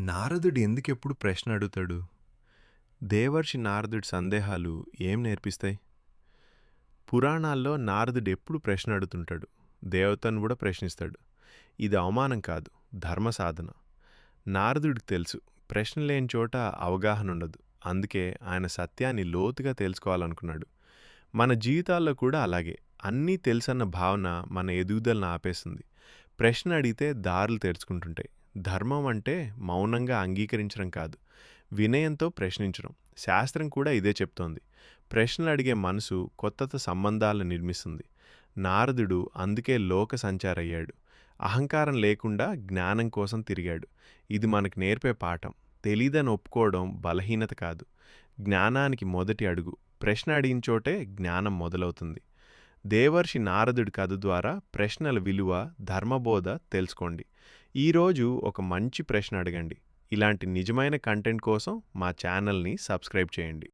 నారదుడు ఎందుకెప్పుడు ప్రశ్న అడుగుతాడు? దేవర్షి నారదుడి సందేహాలు ఏం నేర్పిస్తాయి? పురాణాల్లో నారదుడు ఎప్పుడు ప్రశ్న అడుగుతుంటాడు? దేవతను కూడా ప్రశ్నిస్తాడు. ఇది అవమానం కాదు ధర్మ సాధన. నారదుడికి తెలుసు ప్రశ్న లేని చోట అవగాహన ఉండదు. అందుకే ఆయన సత్యాన్ని లోతుగా తెలుసుకోవాలనుకున్నాడు. మన జీవితాల్లో కూడా అలాగే అన్నీ తెలుసన్న భావన మన ఎదుగుదలను ఆపేస్తుంది. ప్రశ్న అడిగితే దారులు తెరుచుకుంటుంటాయి. ధర్మం అంటే మౌనంగా అంగీకరించడం కాదు. వినయంతో ప్రశ్నించడం. శాస్త్రం కూడా ఇదే చెప్తోంది. ప్రశ్నలు అడిగే మనసు కొత్త సంబంధాలను నిర్మిస్తుంది. నారదుడు అందుకే లోక సంచారయ్యాడు. అహంకారం లేకుండా జ్ఞానం కోసం తిరిగాడు. ఇది మనకు నేర్పే పాఠం. తెలీదని ఒప్పుకోవడం బలహీనత కాదు. జ్ఞానానికి మొదటి అడుగు. ప్రశ్న అడిగిన చోటే జ్ఞానం మొదలవుతుంది. దేవర్షి నారదుడి కథ ద్వారా ప్రశ్నల విలువ ధర్మబోధ తెలుసుకోండి. ఈరోజు ఒక మంచి ప్రశ్న అడగండి. ఇలాంటి నిజమైన కంటెంట్ కోసం మా ఛానల్ని సబ్స్క్రైబ్ చేయండి.